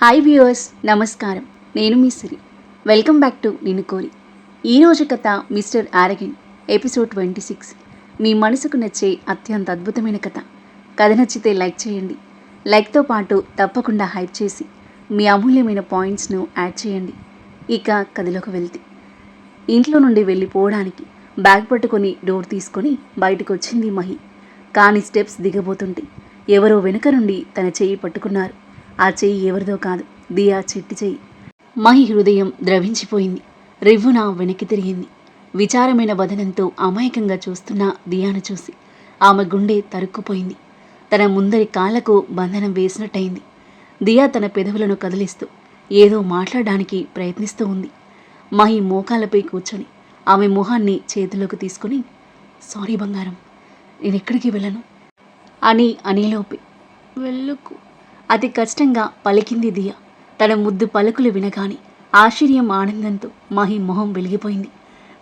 Hi viewers నమస్కారం. నేను మీ సిరి. వెల్కమ్ బ్యాక్ టు నిన్ను కోరి. ఈరోజు కథ mister arrogant episode twenty six. మీ మనసుకు నచ్చే అత్యంత అద్భుతమైన కథ. కథ నచ్చితే లైక్ చేయండి. లైక్తో పాటు తప్పకుండా హైప్ చేసి మీ అమూల్యమైన పాయింట్స్ను యాడ్ చేయండి. ఇక కథలోకి వెళ్తే. ఇంట్లో నుండి వెళ్ళిపోవడానికి బ్యాగ్ పట్టుకొని డోర్ తీసుకొని బయటకు వచ్చింది మహి. కానీ స్టెప్స్ దిగబోతుంటే ఎవరో వెనుక నుండి తన చెయ్యి పట్టుకున్నారు. ఆ చెయ్యి ఎవరిదో కాదు. దియా చిట్టి చెయ్యి. మహి హృదయం ద్రవించిపోయింది. రివ్వున వెనక్కి తిరిగింది. విచారమైన వదనంతో అమాయకంగా చూస్తున్న దియాను చూసి ఆమె గుండె తరుక్కుపోయింది. తన ముందరి కాళ్ళకు బంధనం వేసినట్టయింది. దియా తన పెదవులను కదిలిస్తూ ఏదో మాట్లాడడానికి ప్రయత్నిస్తూ ఉంది. మహి మోకాలపై కూర్చొని ఆమె మొహాన్ని చేతిలోకి తీసుకుని సారీ బంగారం నేను ఎక్కడికి వెళ్ళను? అని అనేలోపే వెళ్ళకు. అతి కష్టంగా పలికింది దియ. తన ముద్దు పలుకులు వినగానే ఆశ్చర్యం ఆనందంతో మహి మొహం వెలిగిపోయింది.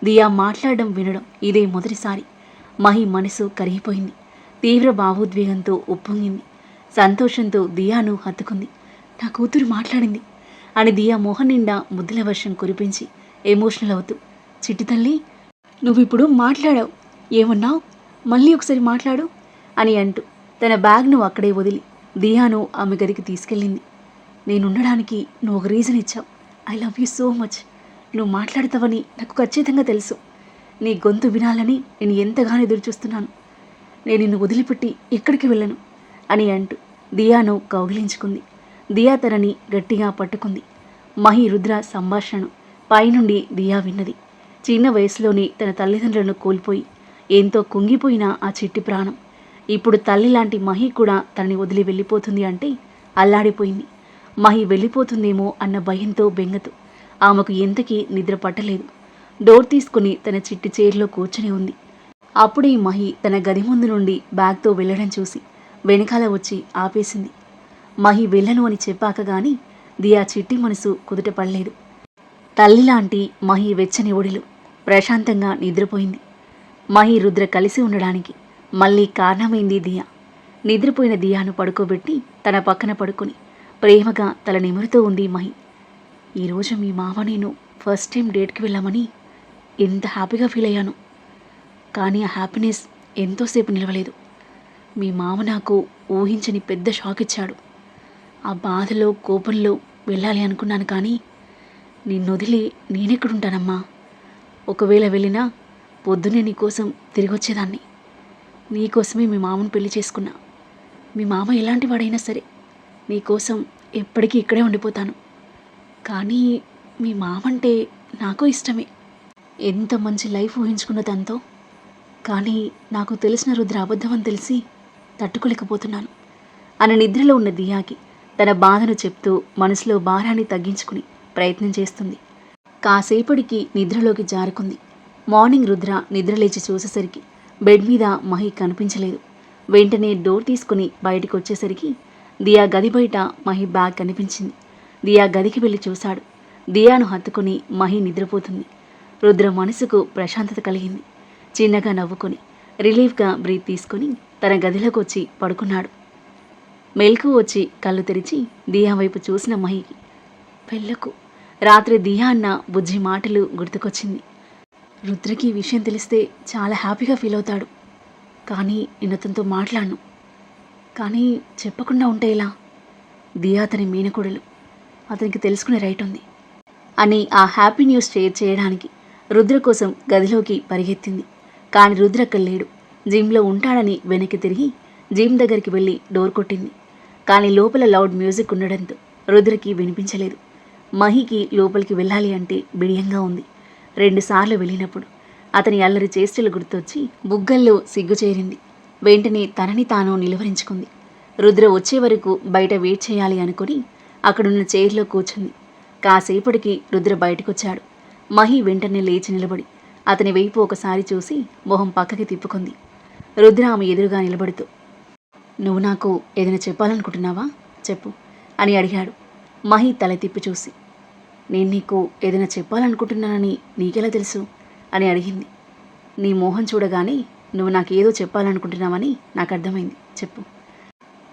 దియా మాట్లాడడం వినడం ఇదే మొదటిసారి. మహి మనసు కరిగిపోయింది. తీవ్ర భావోద్వేగంతో ఉప్పొంగింది. సంతోషంతో దియాను హత్తుకుంది. నా కూతురు మాట్లాడింది అని దియా మొహం నిండా ముద్దుల వర్షం కురిపించి ఎమోషనల్ అవుతూ చిట్టి తల్లి నువ్విప్పుడు మాట్లాడావు. ఏమన్నావు? మళ్ళీ ఒకసారి మాట్లాడు అని అంటూ తన బ్యాగ్ను అక్కడే వదిలి దియాను ఆమె గదికి తీసుకెళ్ళింది. నేనుండడానికి నువ్వు ఒక రీజన్ ఇచ్చావు. I love you so much నువ్వు మాట్లాడతావని నాకు ఖచ్చితంగా తెలుసు. నీ గొంతు వినాలని నేను ఎంతగానో ఎదురుచూస్తున్నాను. నేను నిన్ను వదిలిపెట్టి ఎక్కడికి వెళ్ళను అని అంటూ దియాను కౌగిలించుకుంది. దియా తనని గట్టిగా పట్టుకుంది. మహి రుద్ర సంభాషణను పైనుండి దియా విన్నది. చిన్న వయసులోనే తన తల్లిదండ్రులను కోల్పోయి ఎంతో కుంగిపోయిన ఆ చిట్టి ప్రాణం. ఇప్పుడు తల్లి లాంటి మహి కూడా తనని వదిలి వెళ్ళిపోతుంది అంటే అల్లాడిపోయింది. మహి వెళ్ళిపోతుందేమో అన్న భయంతో బెంగతో ఆమెకు ఎంతకీ నిద్ర పట్టలేదు. డోర్ తీసుకుని తన చిట్టి చైర్లో కూర్చొని ఉంది. అప్పుడే మహి తన గది ముందు నుండి బ్యాగ్తో వెళ్ళడం చూసి వెనకాల వచ్చి ఆపేసింది. మహి వెళ్ళను అని చెప్పాక గాని దియా చిట్టి మనసు కుదుట పడలేదు. తల్లిలాంటి మహి వెచ్చని ఒడిలు ప్రశాంతంగా నిద్రపోయింది. మహి రుద్ర కలిసి ఉండడానికి మళ్ళీ కారణమైంది దియా. నిద్రపోయిన దియాను పడుకోబెట్టి తన పక్కన పడుకొని ప్రేమగా తల నిమురుతూ ఉంది మహి. ఈరోజు మీ మామ నేను ఫస్ట్ టైం డేట్కి వెళ్ళామని ఎంత హ్యాపీగా ఫీల్ అయ్యాను. కానీ ఆ హ్యాపీనెస్ ఎంతోసేపు నిలవలేదు. మీ మామ నాకు ఊహించని పెద్ద షాక్ ఇచ్చాడు. ఆ బాధలో కోపంలో వెళ్ళాలి అనుకున్నాను కానీ నిన్ను వదిలి నేనెక్కడుంటానమ్మా? ఒకవేళ వెళ్ళినా పొద్దున్నే నీకోసం తిరిగి వచ్చేదాన్ని నీకోసమే మీ మామను పెళ్ళి చేసుకున్నా. మీ మామ ఎలాంటి వాడైనా సరే నీకోసం ఎప్పటికీ ఇక్కడే ఉండిపోతాను. కానీ మీ మామంటే నాకు ఇష్టమే. ఎంత మంచి లైఫ్ ఊహించుకున్న తనతో. కానీ నాకు తెలిసిన రుద్ర అబద్ధం అని తెలిసి తట్టుకోలేకపోతున్నాను. అని నిద్రలో ఉన్న దియాకి తన బాధను చెప్తూ మనసులో భారాన్ని తగ్గించుకుని ప్రయత్నం చేస్తుంది. కాసేపటికి నిద్రలోకి జారుకుంది. మార్నింగ్ రుద్ర నిద్రలేచి చూసేసరికి బెడ్ మీద మహి కనిపించలేదు. వెంటనే డోర్ తీసుకుని బయటికి వచ్చేసరికి దియా గది బయట మహి బ్యాగ్ కనిపించింది. దియా గదికి వెళ్ళి చూశాడు. దియాను హత్తుకుని మహి నిద్రపోతుంది. రుద్ర మనసుకు ప్రశాంతత కలిగింది. చిన్నగా నవ్వుకొని రిలీఫ్గా బ్రీత్ తీసుకొని తన గదిలోకి వచ్చి పడుకున్నాడు. మెల్కు వచ్చి కళ్ళు తెరిచి దియా వైపు చూసిన మహికి పెళ్ళకు. రాత్రి దియా అన్న బుజ్జి మాటలు గుర్తుకొచ్చింది. రుద్రకి ఈ విషయం తెలిస్తే చాలా హ్యాపీగా ఫీల్ అవుతాడు. కానీ నేను అతనితో మాట్లాడను. కానీ చెప్పకుండా ఉంటే ఎలా? దియా అతని మేనకోడలు. అతనికి తెలుసుకునే రైట్ ఉంది. అని ఆ హ్యాపీ న్యూస్ షేర్ చేయడానికి రుద్ర కోసం గదిలోకి పరిగెత్తింది. కానీ రుద్ర అక్కడ లేడు. జిమ్లో ఉంటాడని వెనక్కి తిరిగి జిమ్ దగ్గరికి వెళ్ళి డోర్ కొట్టింది. కానీ లోపల లౌడ్ మ్యూజిక్ ఉండడంతో రుద్రకి వినిపించలేదు. మహికి లోపలికి వెళ్ళాలి అంటే బిడియంగా ఉంది. రెండుసార్లు వెళ్ళినప్పుడు అతని అల్లరి చేష్టలు గుర్తొచ్చి బుగ్గల్లో సిగ్గు చేరింది. వెంటనే తనని తాను నిలువరించుకుంది. రుద్ర వచ్చే వరకు బయట వెయిట్ చేయాలి అనుకుని అక్కడున్న చైర్లో కూర్చుంది. కాసేపటికి రుద్ర బయటకొచ్చాడు. మహి వెంటనే లేచి నిలబడి అతని వైపు ఒకసారి చూసి మొహం పక్కకి తిప్పుకుంది. రుద్ర ఆమె ఎదురుగా నిలబడుతూ నువ్వు నాకు ఏదైనా చెప్పాలనుకుంటున్నావా? చెప్పు అని అడిగాడు. మహి తల తిప్పి చూసి నేను నీకు ఏదైనా చెప్పాలనుకుంటున్నానని నీకెలా తెలుసు? అని అడిగింది. నీ మోహం చూడగానే నువ్వు నాకేదో చెప్పాలనుకుంటున్నావని నాకు అర్థమైంది చెప్పు.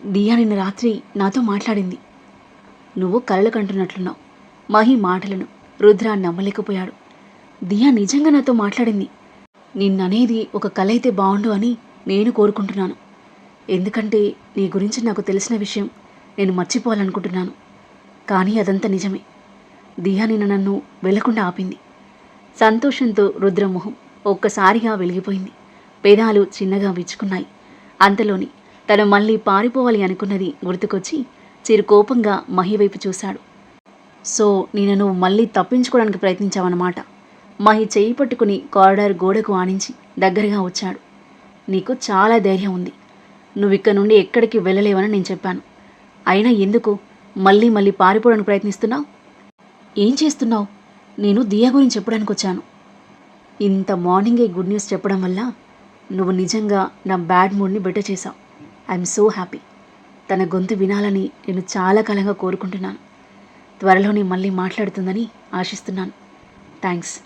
దియా నిన్న రాత్రి నాతో మాట్లాడింది. నువ్వు కళ్ళు కంటున్నట్లున్నావు. మహి మాటలను రుద్ర నమ్మలేకపోయాడు. దియా నిజంగా నాతో మాట్లాడింది. నిన్ననేది ఒక కళ అయితే బాగుండు అని నేను కోరుకుంటున్నాను. ఎందుకంటే నీ గురించి నాకు తెలిసిన విషయం నేను మర్చిపోవాలనుకుంటున్నాను. కానీ అదంతా నిజమే. దియా నిన్న నన్ను వెళ్ళకుండా ఆపింది. సంతోషంతో రుద్రమొహం ఒక్కసారిగా వెలిగిపోయింది. పెదాలు చిన్నగా విచ్చుకున్నాయి. అంతలోని తను మళ్ళీ పారిపోవాలి అనుకున్నది గుర్తుకొచ్చి చిరు కోపంగా మహి వైపు చూశాడు. సో నేను నువ్వు మళ్ళీ తప్పించుకోవడానికి ప్రయత్నించావన్నమాట. మహి చేయి పట్టుకుని కారిడార్ గోడకు ఆనించి దగ్గరగా వచ్చాడు. నీకు చాలా ధైర్యం ఉంది. నువ్వు ఇక్కడ నుండి ఎక్కడికి వెళ్ళలేవని నేను చెప్పాను. అయినా ఎందుకు మళ్ళీ మళ్ళీ పారిపోవడానికి ప్రయత్నిస్తున్నావు? ఏం చేస్తున్నావు? నేను దియా గురించి చెప్పడానికి వచ్చాను. ఇంత మార్నింగే గుడ్ న్యూస్ చెప్పడం వల్ల నువ్వు నిజంగా నా బ్యాడ్ మూడ్ని బెటర్ చేశావు. I'm so happy. తన గొంతు వినాలని నేను చాలా కాలంగా కోరుకుంటున్నాను. త్వరలోనే మళ్ళీ మాట్లాడుతుందని ఆశిస్తున్నాను. థ్యాంక్స్.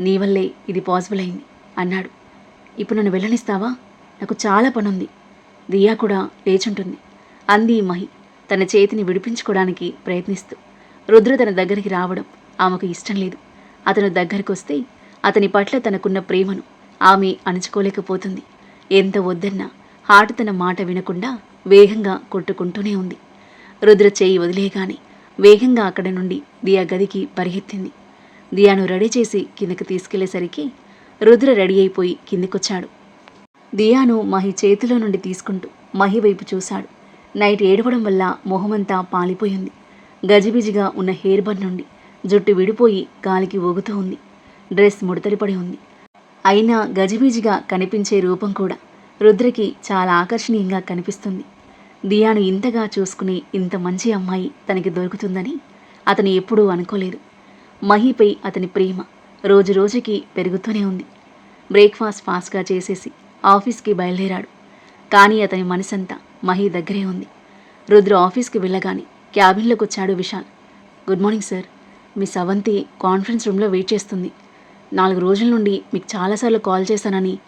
నీ వల్లే ఇది పాసిబుల్ అయింది అన్నాడు. ఇప్పుడు నన్ను వెళ్ళనిస్తావా? నాకు చాలా పనుంది. దియా కూడా లేచుంటుంది. అంది మహి. తన చేతిని విడిపించుకోవడానికి ప్రయత్నిస్తూ. రుద్ర తన దగ్గరికి రావడం ఆమెకు ఇష్టం లేదు. అతను దగ్గరికి వస్తే అతని పట్ల తనకున్న ప్రేమను ఆమె అణుచుకోలేకపోతుంది. ఎంత వద్దన్నా హాటు తన మాట వినకుండా వేగంగా కొట్టుకుంటూనే ఉంది. రుద్ర చేయి వదిలేగానే వేగంగా అక్కడి నుండి దియా గదికి పరిగెత్తింది. దియాను రెడీ చేసి కిందకి తీసుకెళ్ళేసరికి రుద్ర రెడీ అయిపోయి కిందికొచ్చాడు. దియాను మహి చేతిలో నుండి తీసుకుంటూ మహి వైపు చూశాడు. నైట్ ఏడవడం వల్ల మొహమంతా పాలిపోయింది. గజిబిజిగా ఉన్న హెయిర్ బన్ నుండి జుట్టు విడిపోయి గాలికి ఊగుతూ ఉంది. డ్రెస్ ముడతడిపడి ఉంది. అయినా గజిబిజిగా కనిపించే రూపం కూడా రుద్రకి చాలా ఆకర్షణీయంగా కనిపిస్తుంది. దియాను ఇంతగా చూసుకునే ఇంత మంచి అమ్మాయి తనకి దొరుకుతుందని అతను ఎప్పుడూ అనుకోలేదు. మహిపై అతని ప్రేమ రోజు రోజుకి పెరుగుతూనే ఉంది. బ్రేక్ఫాస్ట్ ఫాస్ట్గా చేసేసి ఆఫీస్కి బయలుదేరాడు. కానీ అతని మనసంతా మహి దగ్గరే ఉంది. రుద్ర ఆఫీస్కి వెళ్ళగానే క్యాబిన్లోకి వచ్చాడు విశాల్. Good morning sir. మీ సవంతి కాన్ఫరెన్స్ రూమ్లో వెయిట్ చేస్తుంది. నాలుగు రోజుల నుండి మీకు చాలాసార్లు కాల్ చేశానని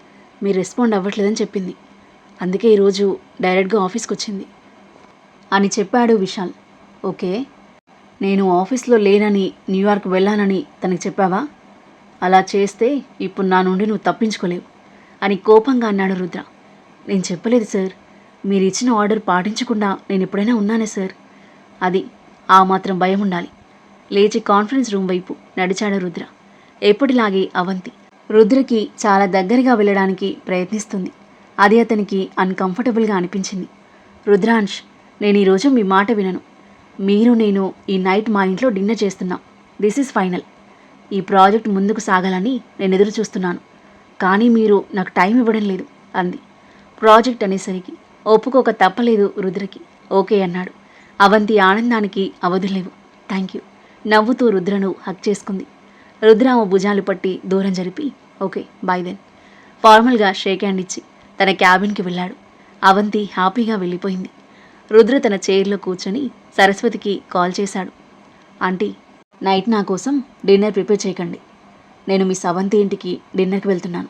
మీరు రెస్పాండ్ అవ్వట్లేదని చెప్పింది. అందుకే ఈరోజు డైరెక్ట్గా ఆఫీస్కి వచ్చింది అని చెప్పాడు విశాల్. ఓకే నేను ఆఫీస్లో లేనని న్యూయార్క్ వెళ్ళానని తనకి చెప్పావా? అలా చేస్తే ఇప్పుడు నా నుండి నువ్వు తప్పించుకోలేవు అని కోపంగా అన్నాడు రుద్ర. నేను చెప్పలేదు సార్. మీరు ఇచ్చిన ఆర్డర్ పాటించకుండా నేను ఎప్పుడైనా ఉన్నానే సార్. అది. ఆ మాత్రం భయం ఉండాలి. లేచి కాన్ఫరెన్స్ రూమ్ వైపు నడిచాడు రుద్ర. ఎప్పటిలాగే అవంతి. రుద్రకి చాలా దగ్గరగా వెళ్ళడానికి ప్రయత్నిస్తుంది. అది అతనికి అన్కంఫర్టబుల్గా అనిపించింది. రుద్రాంష్ నేను ఈరోజు మీ మాట వినను. మీరు నేను ఈ నైట్ మా ఇంట్లో డిన్నర్ చేస్తున్నాం. This is final. ఈ ప్రాజెక్ట్ ముందుకు సాగాలని నేను ఎదురు చూస్తున్నాను. కానీ మీరు నాకు టైం ఇవ్వడం లేదు అంది. ప్రాజెక్ట్ అనేసరికి ఒప్పుకోక తప్పలేదు రుద్రకి. ఓకే అన్నాడు. అవంతి ఆనందానికి అవధులేవు థ్యాంక్ యూ. నవ్వుతూ రుద్రను హక్ చేసుకుంది. రుద్ర ఆమె భుజాలు పట్టి దూరం జరిపి ఓకే బాయ్ దెన్. ఫార్మల్గా షేక్ హ్యాండ్ ఇచ్చి తన క్యాబిన్కి వెళ్ళాడు. అవంతి హ్యాపీగా వెళ్ళిపోయింది. రుద్ర తన చైర్లో కూర్చొని సరస్వతికి కాల్ చేశాడు. ఆంటీ నైట్ నా కోసం డిన్నర్ ప్రిపేర్ చేయకండి. నేను మీ సవంతి ఇంటికి డిన్నర్కి వెళ్తున్నాను.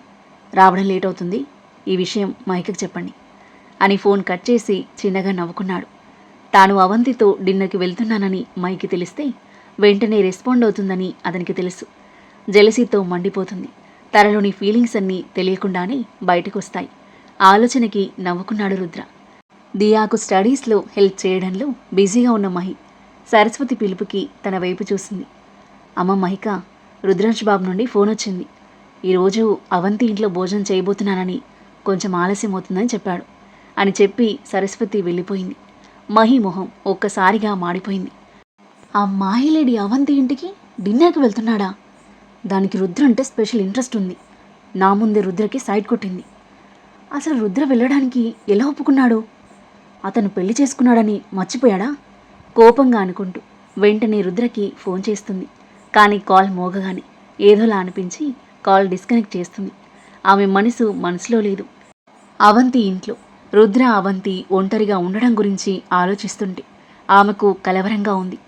రావడం లేట్ అవుతుంది. ఈ విషయం మైకకు చెప్పండి అని ఫోన్ కట్ చేసి చిన్నగా నవ్వుకున్నాడు. తాను అవంతితో డిన్నర్కి వెళ్తున్నానని మైకి తెలిస్తే వెంటనే రెస్పాండ్ అవుతుందని అతనికి తెలుసు. జలసీతో మండిపోతుంది. తనలోని ఫీలింగ్స్ అన్నీ తెలియకుండానే బయటకొస్తాయి. ఆలోచనకి నవ్వుకున్నాడు రుద్ర. దియాకు స్టడీస్లో హెల్ప్ చేయడంలో బిజీగా ఉన్న మహి సరస్వతి పిలుపుకి తన వైపు చూసింది. అమ్మ మహిక రుద్రాంశ్ బాబు నుండి ఫోన్ వచ్చింది. ఈరోజు అవంతి ఇంట్లో భోజనం చేయబోతున్నానని కొంచెం ఆలస్యం అవుతుందని చెప్పాడు అని చెప్పి సరస్వతి వెళ్ళిపోయింది. మహి మొహం ఒక్కసారిగా మాడిపోయింది. ఆ మాహిలేడి అవంతి ఇంటికి డిన్నర్కి వెళ్తున్నాడా? దానికి రుద్ర అంటే స్పెషల్ ఇంట్రెస్ట్ ఉంది. నా ముందే రుద్రకి సైడ్ కొట్టింది. అసలు రుద్ర వెళ్ళడానికి ఎలా ఒప్పుకున్నాడు? అతను పెళ్ళి చేసుకున్నాడని మర్చిపోయాడా? కోపంగా అనుకుంటూ వెంటనే రుద్రకి ఫోన్ చేస్తుంది. కానీ కాల్ మోగగానే ఏదోలా అనిపించి కాల్ డిస్కనెక్ట్ చేస్తుంది. ఆమె మనసు మనసులో లేదు. అవంతి ఇంట్లో రుద్ర అవంతి ఒంటరిగా ఉండడం గురించి ఆలోచిస్తుంటే ఆమెకు కలవరంగా ఉంది.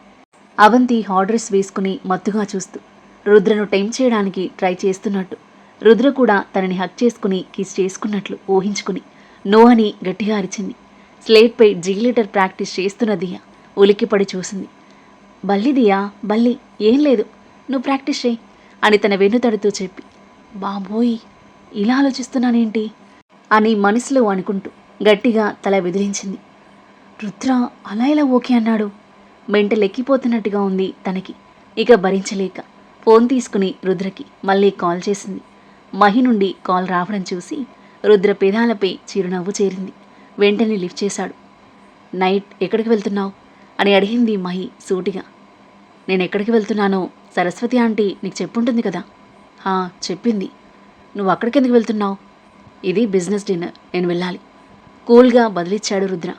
అవంతి హార్డ్రెస్ వేసుకుని మత్తుగా చూస్తూ రుద్రను టైం చేయడానికి ట్రై చేస్తున్నట్టు. రుద్ర కూడా తనని హక్ చేసుకుని కిస్ చేసుకున్నట్లు ఊహించుకుని నో అని గట్టిగా అరిచింది. స్లేట్పై జీలీటర్ ప్రాక్టీస్ చేస్తున్న దియా ఉలిక్కిపడి చూసింది. బల్లిదియా బల్లి ఏం లేదు నువ్వు ప్రాక్టీస్ చేయి అని తన వెన్నుతడుతూ చెప్పి. బాబోయ్ ఇలా ఆలోచిస్తున్నానేంటి? అని మనసులో అనుకుంటూ గట్టిగా తల బెదిరించింది రుద్ర అలా ఇలా ఓకే అన్నాడు? మెంటల్ ఎక్కిపోతున్నట్టుగా ఉంది తనకి. ఇక భరించలేక ఫోన్ తీసుకుని రుద్రకి మళ్ళీ కాల్ చేసింది. మహి నుండి కాల్ రావడం చూసి రుద్ర పెదాలపై చిరునవ్వు చేరింది. వెంటనే లిఫ్ట్ చేశాడు. నైట్ ఎక్కడికి వెళ్తున్నావు? అని అడిగింది మహి సూటిగా. నేను ఎక్కడికి వెళ్తున్నానో సరస్వతి ఆంటీ నీకు చెప్పుంటుంది కదా? హా చెప్పింది. నువ్వు అక్కడికి ఎందుకు వెళ్తున్నావు? ఇది బిజినెస్ డిన్నర్. నేను వెళ్ళాలి. కూల్గా బదిలిచ్చాడు రుద్ర.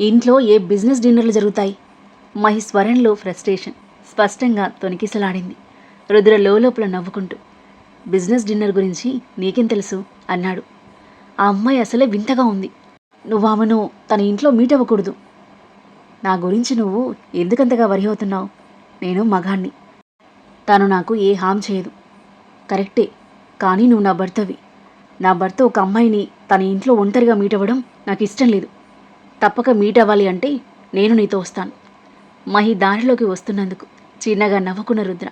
ఇంట్లో ఏ బిజినెస్ డిన్నర్లు జరుగుతాయి? మహి స్వరంలో ఫ్రస్ట్రేషన్ స్పష్టంగా తొనికిసలాడింది. రుద్ర లోపల నవ్వుకుంటూ బిజినెస్ డిన్నర్ గురించి నీకేం తెలుసు? అన్నాడు. ఆ అమ్మాయి అసలే వింతగా ఉంది. నువ్వు ఆమెను తన ఇంట్లో మీట్ అవ్వకూడదు. నా గురించి నువ్వు ఎందుకంతగా వరి అవుతున్నావు? నేను మగాణ్ణి. తను నాకు ఏ హామ్ చేయదు. కరెక్టే కానీ నువ్వు నా భర్తవి. నా భర్త ఒక అమ్మాయిని తన ఇంట్లో ఒంటరిగా మీట్ అవ్వడం నాకు ఇష్టం లేదు. తప్పక మీట్ అవ్వాలి అంటే నేను నీతో వస్తాను. మహి దారిలోకి వస్తున్నందుకు చిన్నగా నవ్వుకున్న రుద్ర.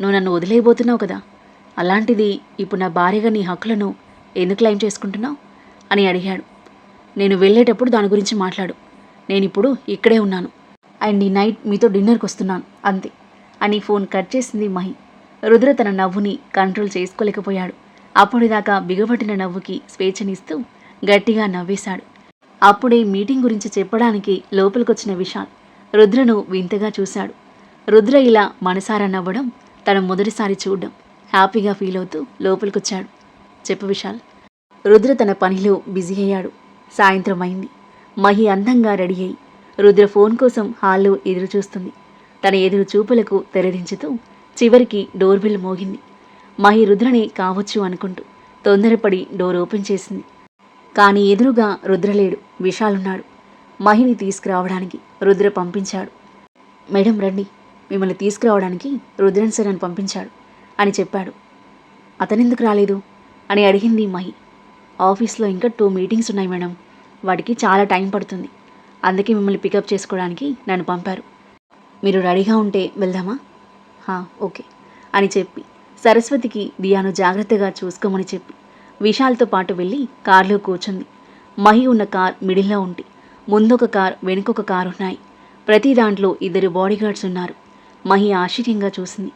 నువ్వు నన్ను వదిలేయబోతున్నావు కదా? అలాంటిది ఇప్పుడు నా భార్యగా నీ హక్కులను ఎందుకు క్లెయిమ్ చేసుకుంటున్నావు? అని అడిగాడు. నేను వెళ్ళేటప్పుడు దాని గురించి మాట్లాడు. నేను ఇప్పుడు ఇక్కడే ఉన్నాను. అండ్ ఈ నైట్ మీతో డిన్నర్కి వస్తున్నాను అంతే. అని ఫోన్ కట్ చేసింది మహి. రుద్ర తన నవ్వుని కంట్రోల్ చేసుకోలేకపోయాడు. అప్పటిదాకా బిగబట్టిన నవ్వుకి స్వేచ్ఛనిస్తూ గట్టిగా నవ్వేశాడు. అప్పుడే మీటింగ్ గురించి చెప్పడానికి లోపలికొచ్చిన విశాల్ రుద్రను వింతగా చూశాడు. రుద్ర ఇలా మనసారా నవ్వడం తన మొదటిసారి చూడడం హ్యాపీగా ఫీల్ అవుతూ లోపలికొచ్చాడు. చెప్పు విశాల్. రుద్ర తన పనిలో బిజీ అయ్యాడు. సాయంత్రం అయింది మహి అందంగా రెడీ అయి రుద్ర ఫోన్ కోసం హాల్లో ఎదురుచూస్తుంది. తన ఎదురు చూపులకు తెరదించుతూ చివరికి డోర్ బెల్ మోగింది. మహి రుద్రనే కావచ్చు అనుకుంటూ తొందరపడి డోర్ ఓపెన్ చేసింది. కానీ ఎదురుగా రుద్రలేడు విశాలున్నాడు. మహిని తీసుకురావడానికి రుద్ర పంపించాడు. మేడం రండి. మిమ్మల్ని తీసుకురావడానికి రుద్రన్ సార్ అని పంపించాడు అని చెప్పాడు. అతనెందుకు రాలేదు? అని అడిగింది మహి. ఆఫీస్లో ఇంకా టూ మీటింగ్స్ ఉన్నాయి మేడం. వాటికి చాలా టైం పడుతుంది. అందుకే మిమ్మల్ని పికప్ చేసుకోవడానికి నన్ను పంపారు. మీరు రెడీగా ఉంటే వెళ్దామా? ఓకే అని చెప్పి సరస్వతికి దియాను జాగ్రత్తగా చూసుకోమని చెప్పి విశాల్తో పాటు వెళ్ళి కారులో కూర్చుంది. మహి ఉన్న కార్ మిడిల్లో ఉండి ముందొక కార్ వెనుకొక కార్ ఉన్నాయి ప్రతి దాంట్లో ఇద్దరు బాడీగార్డ్స్ ఉన్నారు. మహి ఆశ్చర్యంగా చూసింది.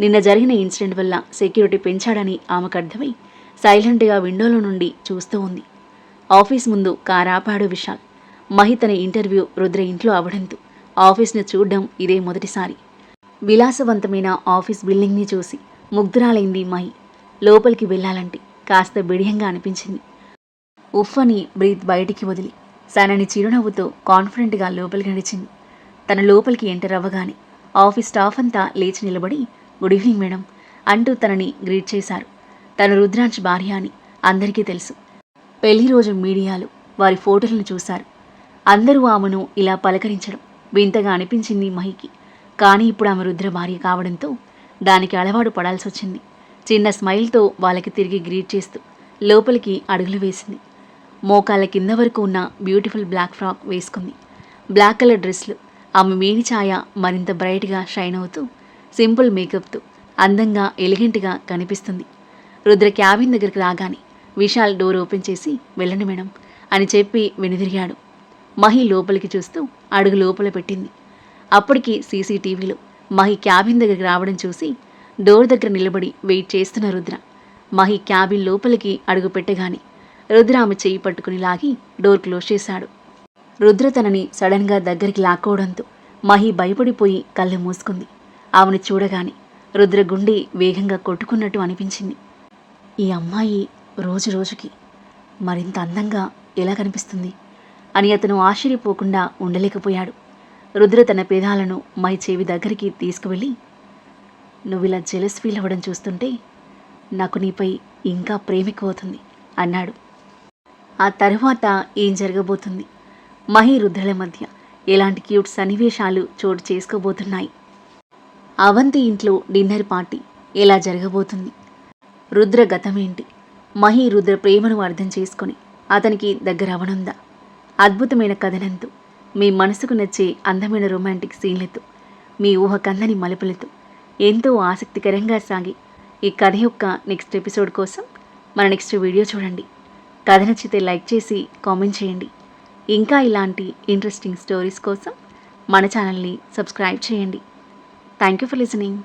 నిన్న జరిగిన ఇన్సిడెంట్ వల్ల సెక్యూరిటీ పెంచాడని ఆమెకు అర్థమై సైలెంట్గా విండోలో నుండి చూస్తూ ఉంది. ఆఫీస్ ముందు కార్ ఆపాడు విశాల్. మహి తన ఇంటర్వ్యూ రుద్ర ఇంట్లో అవడంతో ఆఫీస్ను చూడడం ఇదే మొదటిసారి. విలాసవంతమైన ఆఫీస్ బిల్డింగ్ని చూసి ముగ్ధురాలైంది మహి లోపలికి వెళ్ళాలంటే కాస్త బిడియంగా అనిపించింది. ఉఫ్ అని బ్రీత్ బయటికి వదిలి సనని చిరునవ్వుతో కాన్ఫిడెంట్గా లోపలికి నడిచింది. తన లోపలికి ఎంటర్ అవ్వగానే ఆఫీస్ స్టాఫ్ అంతా లేచి నిలబడి గుడ్ ఈవినింగ్ మేడం అంటూ తనని గ్రీట్ చేశారు. తను రుద్రాంశ్ భార్య అని అందరికీ తెలుసు. పెళ్ళి రోజు మీడియాలు వారి ఫోటోలను చూశారు. అందరూ ఆమెను ఇలా పలకరించడం వింతగా అనిపించింది మహికి కానీ ఇప్పుడు ఆమె రుద్ర భార్య కావడంతో దానికి అలవాటు పడాల్సి వచ్చింది. చిన్న స్మైల్తో వాళ్ళకి తిరిగి గ్రీట్ చేస్తూ లోపలికి అడుగులు వేసింది. మోకాళ్ళ కింద వరకు ఉన్న బ్యూటిఫుల్ బ్లాక్ ఫ్రాక్ వేసుకుంది. బ్లాక్ కలర్ డ్రెస్లు ఆమె మేని ఛాయ మరింత బ్రైట్గా షైన్ అవుతూ సింపుల్ మేకప్తో అందంగా ఎలిగెంట్గా కనిపిస్తుంది. రుద్ర క్యాబిన్ దగ్గరికి రాగానే విశాల్ డోర్ ఓపెన్ చేసి వెళ్ళండి మేడం అని చెప్పి వెనుదిరిగాడు. మహి లోపలికి చూస్తూ అడుగు లోపల పెట్టింది. అప్పటికి సీసీటీవీలో మహి క్యాబిన్ దగ్గరికి రావడం చూసి డోర్ దగ్గర నిలబడి వెయిట్ చేస్తున్న రుద్ర. మహి క్యాబిన్ లోపలికి అడుగు పెట్టగాని రుద్ర ఆమె చెయ్యి పట్టుకుని లాగి డోర్ క్లోజ్ చేశాడు. రుద్ర తనని సడన్గా దగ్గరికి లాక్కోవడంతో మహి భయపడిపోయి కళ్ళు మూసుకుంది. ఆమెను చూడగానే రుద్ర గుండె వేగంగా కొట్టుకున్నట్టు అనిపించింది. ఈ అమ్మాయి రోజు రోజుకి మరింత అందంగా ఎలా కనిపిస్తుంది? అని అతను ఆశ్చర్యపోకుండా ఉండలేకపోయాడు. రుద్ర తన పేదాలను మై చెవి దగ్గరికి తీసుకువెళ్ళి నువ్వు ఇలా జెలస్ ఫీల్ అవ్వడం చూస్తుంటే నాకు నీపై ఇంకా ప్రేమికపోతుంది అన్నాడు. ఆ తరువాత ఏం జరగబోతుంది? మహి రుద్రల మధ్య ఎలాంటి క్యూట్ సన్నివేశాలు చోటు చేసుకోబోతున్నాయి? అవంతి ఇంట్లో డిన్నర్ పార్టీ ఎలా జరగబోతుంది? రుద్ర గతమేంటి? మహి రుద్ర ప్రేమను అర్థం చేసుకొని అతనికి దగ్గర అవనుందా? అద్భుతమైన కథనంతో మీ మనసుకు నచ్చే అందమైన రొమాంటిక్ సీన్లతో మీ ఊహ కందని మలుపులతో ఎంతో ఆసక్తికరంగా సాగి ఈ కథ యొక్క నెక్స్ట్ ఎపిసోడ్ కోసం మన నెక్స్ట్ వీడియో చూడండి. కథ నచ్చితే లైక్ చేసి కామెంట్ చేయండి. ఇంకా ఇలాంటి ఇంట్రెస్టింగ్ స్టోరీస్ కోసం మన ఛానల్ని సబ్స్క్రైబ్ చేయండి. Thank you for listening.